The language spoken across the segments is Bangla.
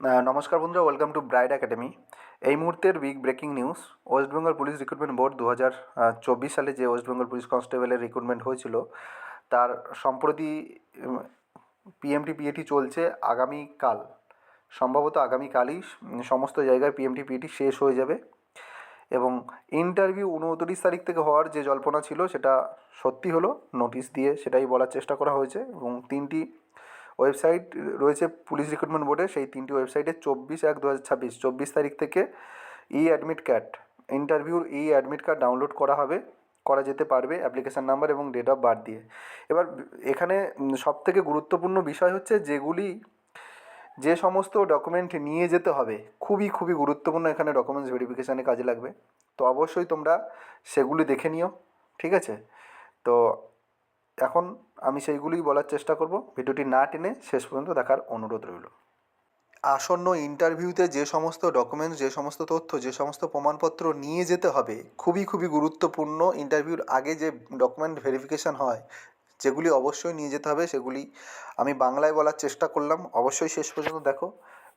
নমস্কার বন্ধুরা ওয়েলকাম টু ব্রাইড একাডেমি এই মুহূর্তের big breaking news West Bengal police recruitment board দু হাজার চব্বিশ সালে যে ওয়েস্ট বেঙ্গল পুলিশ কনস্টেবলের রিক্রুটমেন্ট হয়েছিল, তার সম্প্রতি পিএমটি পিএটি চলছে আগামীকাল। সম্ভবত আগামীকালই সমস্ত জায়গায় পিএমটি পিএটি শেষ হয়ে যাবে। এবং ইন্টারভিউ উনত্রিশ তারিখ থেকে হওয়ার যে জল্পনা ছিল, সেটা সত্যি হলো নোটিশ দিয়ে সেটাই বলার চেষ্টা করা হয়েছে। এবং তিনটি ওয়েবসাইট রয়েছে পুলিশ রিক্রুটমেন্ট বোর্ডে, সেই তিনটি ওয়েবসাইটে চব্বিশ এক দু হাজার ছাব্বিশ, চব্বিশ তারিখ থেকে ই অ্যাডমিট কার্ড ইন্টারভিউর ই অ্যাডমিট কার্ড ডাউনলোড করা হবে, করা যেতে পারবে অ্যাপ্লিকেশান নাম্বার এবং ডেট অফ বার্থ দিয়ে। এবার এখানে সব থেকে গুরুত্বপূর্ণ বিষয় হচ্ছে যেগুলি, যে সমস্ত ডকুমেন্ট নিয়ে যেতে হবে, খুবই খুবই গুরুত্বপূর্ণ এখানে ডকুমেন্টস ভেরিফিকেশানে কাজে লাগবে। তো অবশ্যই তোমরা সেগুলি দেখে নিও, ঠিক আছে? তো এখন আমি সেইগুলিই বলার চেষ্টা করব। ভিডিওটি না টেনে শেষ পর্যন্ত দেখার অনুরোধ রইল। আসন্ন ইন্টারভিউতে যে সমস্ত ডকুমেন্টস যে সমস্ত তথ্য, যে সমস্ত প্রমাণপত্র নিয়ে যেতে হবে, খুবই খুবই গুরুত্বপূর্ণ। ইন্টারভিউর আগে যে ডকুমেন্ট ভেরিফিকেশান হয়, যেগুলি অবশ্যই নিয়ে যেতে হবে, সেগুলি আমি বাংলায় বলার চেষ্টা করলাম। অবশ্যই শেষ পর্যন্ত দেখো।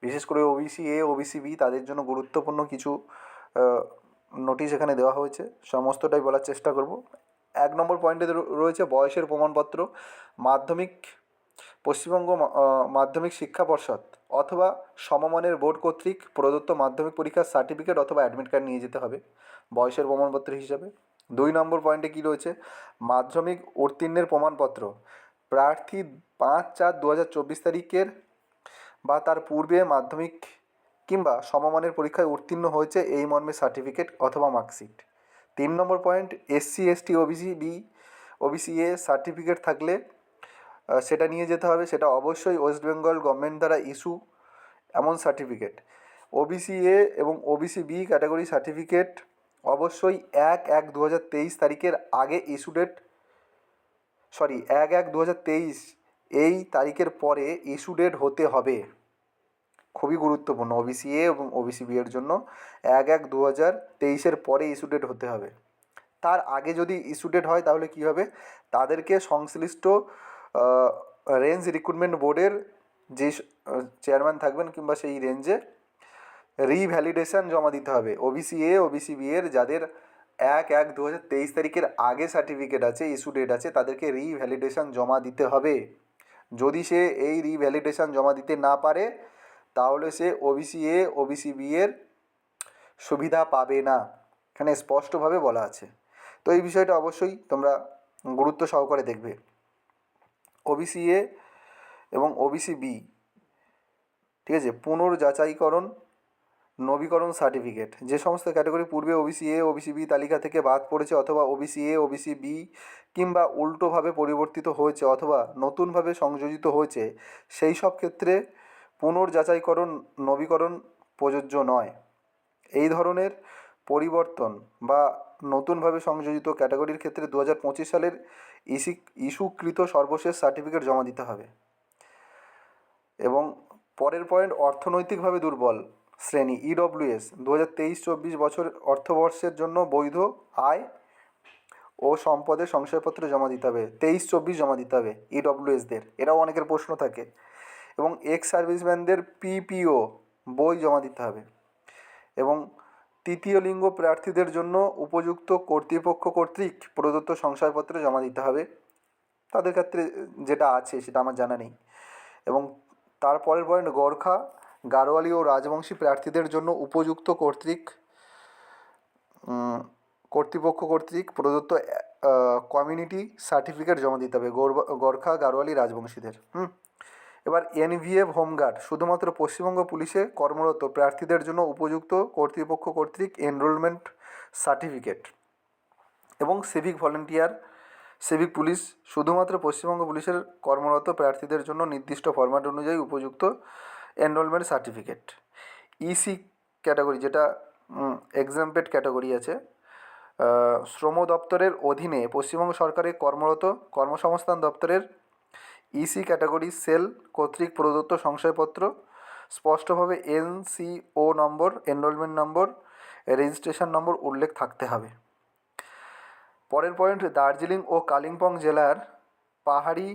বিশেষ করে ওবিসি এ ওবিসি বি তাদের জন্য গুরুত্বপূর্ণ কিছু নোটিশ এখানে দেওয়া হয়েছে। সমস্তটাই বলার চেষ্টা করব। এক নম্বর পয়েন্টে রয়েছে বয়সের প্রমাণপত্র, মাধ্যমিক, পশ্চিমবঙ্গ মাধ্যমিক শিক্ষা পর্ষদ অথবা সমমানের বোর্ড কর্তৃক প্রদত্ত মাধ্যমিক পরীক্ষার সার্টিফিকেট অথবা অ্যাডমিট কার্ড নিয়ে যেতে হবে বয়সের প্রমাণপত্র হিসাবে। দুই নম্বর পয়েন্টে কী রয়েছে? মাধ্যমিক উত্তীর্ণের প্রমাণপত্র, প্রার্থী পাঁচ চার দু হাজার চব্বিশ তারিখের বা তার পূর্বে মাধ্যমিক কিংবা সমমানের পরীক্ষায় উত্তীর্ণ হয়েছে এই মর্মে সার্টিফিকেট অথবা মার্কশিট তিন number point SC ST OBC B OBC A certificate থাকলে সেটা নিয়ে যেতে হবে। সেটা অবশ্যই ওয়েস্ট বেঙ্গল গভর্নমেন্ট দ্বারা ইস্যু এমন সার্টিফিকেট ওবিসি এ এবং ওবিসি বি ক্যাটাগরি সার্টিফিকেট অবশ্যই এক এক দু হাজার তেইশ তারিখের আগে ইস্যু ডেট সরি এক এক দু হাজার তেইশ এই তারিখের পরে ইস্যু ডেট হতে হবে। খুবই গুরুত্বপূর্ণ ওবিসি এ এবং ওবিসি বি এর জন্য এক এক দু হাজার তেইশের পরে ইস্যু ডেট হতে হবে। তার আগে যদি ইস্যু ডেট হয় তাহলে কী হবে? তাদেরকে সংশ্লিষ্ট রেঞ্জ রিক্রুটমেন্ট বোর্ডের যে চেয়ারম্যান থাকবেন কিংবা সেই রেঞ্জে রিভ্যালিডেশন জমা দিতে হবে। ওবিসি এ ওবিসি বি এর যাদের এক এক দু হাজার তেইশ তারিখের আগে সার্টিফিকেট আছে ইস্যু ডেট আছে, তাদেরকে রিভ্যালিডেশন জমা দিতে হবে। যদি সে এই রিভ্যালিডেশন জমা দিতে না পারে তাহলে সে ওবিসি এ ওবিসি বি এর সুবিধা পাবে না। এখানে স্পষ্টভাবে বলা আছে। তো এই বিষয়টা অবশ্যই তোমরা গুরুত্ব সহকারে দেখবে। ওবিসি এ এবং ওবিসি বি ঠিক আছে? পুনর্যাচাইকরণ, নবীকরণ সার্টিফিকেট। যে সমস্ত ক্যাটাগরি পূর্বে ওবিসি এ ওবিসি বি তালিকা থেকে বাদ পড়েছে অথবা ওবিসি এ ওবিসি বি কিংবা উল্টোভাবে পরিবর্তিত হয়েছে অথবা নতুনভাবে সংযোজিত হয়েছে, সেই সব ক্ষেত্রে পুনর্যাচাইকরণ নবীকরণ প্রযোজ্য নয়। এই ধরনের পরিবর্তন বা নতুনভাবে সংযোজিত ক্যাটাগরির ক্ষেত্রে দু হাজার পঁচিশ সালের ইসি, ইস্যুকৃত সর্বশেষ সার্টিফিকেট জমা দিতে হবে। এবং পরের পয়েন্ট, অর্থনৈতিকভাবে দুর্বল শ্রেণি ইডব্লিউএস দু হাজার তেইশ চব্বিশ বছর অর্থবর্ষের জন্য বৈধ আয় ও সম্পদের সংশয়পত্র জমা দিতে হবে, তেইশ চব্বিশ জমা দিতে হবে ইডব্লিউএসদের এরাও অনেকের প্রশ্ন থাকে। এবং এক্স সার্ভিসম্যানদের পিপিও বই জমা দিতে হবে। এবং তৃতীয় লিঙ্গ প্রার্থীদের জন্য উপযুক্ত কর্তৃপক্ষ কর্তৃক প্রদত্ত সংশয়পত্র জমা দিতে হবে। তাদের ক্ষেত্রে যেটা আছে সেটা আমার জানা নেই। এবং তারপরের পয়েন্ট, গোর্খা গাড়োয়ালি ও রাজবংশী প্রার্থীদের জন্য উপযুক্ত কর্তৃক কর্তৃপক্ষ কর্তৃক প্রদত্ত কমিউনিটি সার্টিফিকেট জমা দিতে হবে। গোর্খা গাড়োয়ালি রাজবংশীদের। হুম? এবার এনভিএফ হোমগার্ড, শুধুমাত্র পশ্চিমবঙ্গ পুলিশে কর্মরত প্রার্থীদের জন্য উপযুক্ত কর্তৃপক্ষ কর্তৃক এনরোলমেন্ট সার্টিফিকেট এবং সিভিক ভলেন্টিয়ার সিভিক পুলিশ, শুধুমাত্র পশ্চিমবঙ্গ পুলিশের কর্মরত প্রার্থীদের জন্য নির্দিষ্ট ফরম্যাট অনুযায়ী উপযুক্ত এনরোলমেন্ট সার্টিফিকেট ইসি ক্যাটাগরি যেটা এক্সাম্পেড ক্যাটাগরি আছে শ্রম দপ্তরের অধীনে পশ্চিমবঙ্গ সরকারের কর্মরত কর্মসংস্থান দপ্তরের ইসি ক্যাটাগরি সেল কর্তৃক প্রদত্ত সংশয়পত্র, স্পষ্টভাবে NCO number, enrolment number, registration number উল্লেখ থাকতে হবে। পরের পয়েন্ট, দার্জিলিং ও কালিম্পং জেলার পাহাড়ি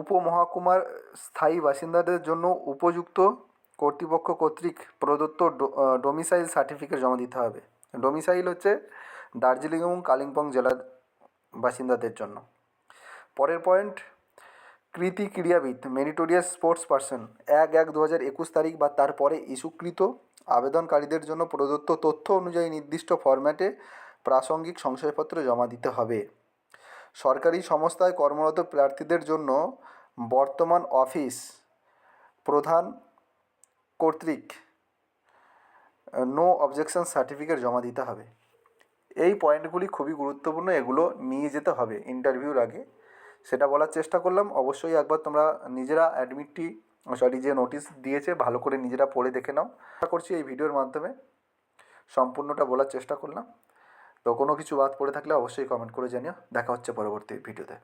উপমহাকুমার স্থায়ী বাসিন্দাদের জন্য উপযুক্ত কর্তৃপক্ষ কর্তৃক প্রদত্ত ডোমিসাইল সার্টিফিকেট জমা দিতে হবে। ডোমিসাইল হচ্ছে দার্জিলিং এবং কালিম্পং জেলার বাসিন্দাদের জন্য। পরের পয়েন্ট কৃতি ক্রীড়াবিদ মেরিটোরিয়াস স্পোর্টস পার্সন, এক এক দু হাজার একুশ তারিখ বা তারপরে ইস্যুকৃত আবেদনকারীদের জন্য প্রদত্ত তথ্য অনুযায়ী নির্দিষ্ট ফরম্যাটে প্রাসঙ্গিক সংশয়পত্র জমা দিতে হবে। সরকারি সংস্থায় কর্মরত প্রার্থীদের জন্য বর্তমান অফিস প্রধান কর্তৃক নো অবজেকশন সার্টিফিকেট জমা দিতে হবে। এই পয়েন্টগুলি খুবই গুরুত্বপূর্ণ, এগুলো নিয়ে যেতে হবে। ইন্টারভিউর আগে সেটা বলার চেষ্টা করলাম। অবশ্যই একবার তোমরা নিজেরা অ্যাডমিটটি সরি যে নোটিশ দিয়েছে, ভালো করে নিজেরা পড়ে দেখে নাও। আশা করছি এই ভিডিওর মাধ্যমে সম্পূর্ণটা বলার চেষ্টা করলাম। তো কোনো কিছু বাদ পড়ে থাকলে অবশ্যই কমেন্ট করে জানিও। দেখা হচ্ছে পরবর্তী ভিডিওতে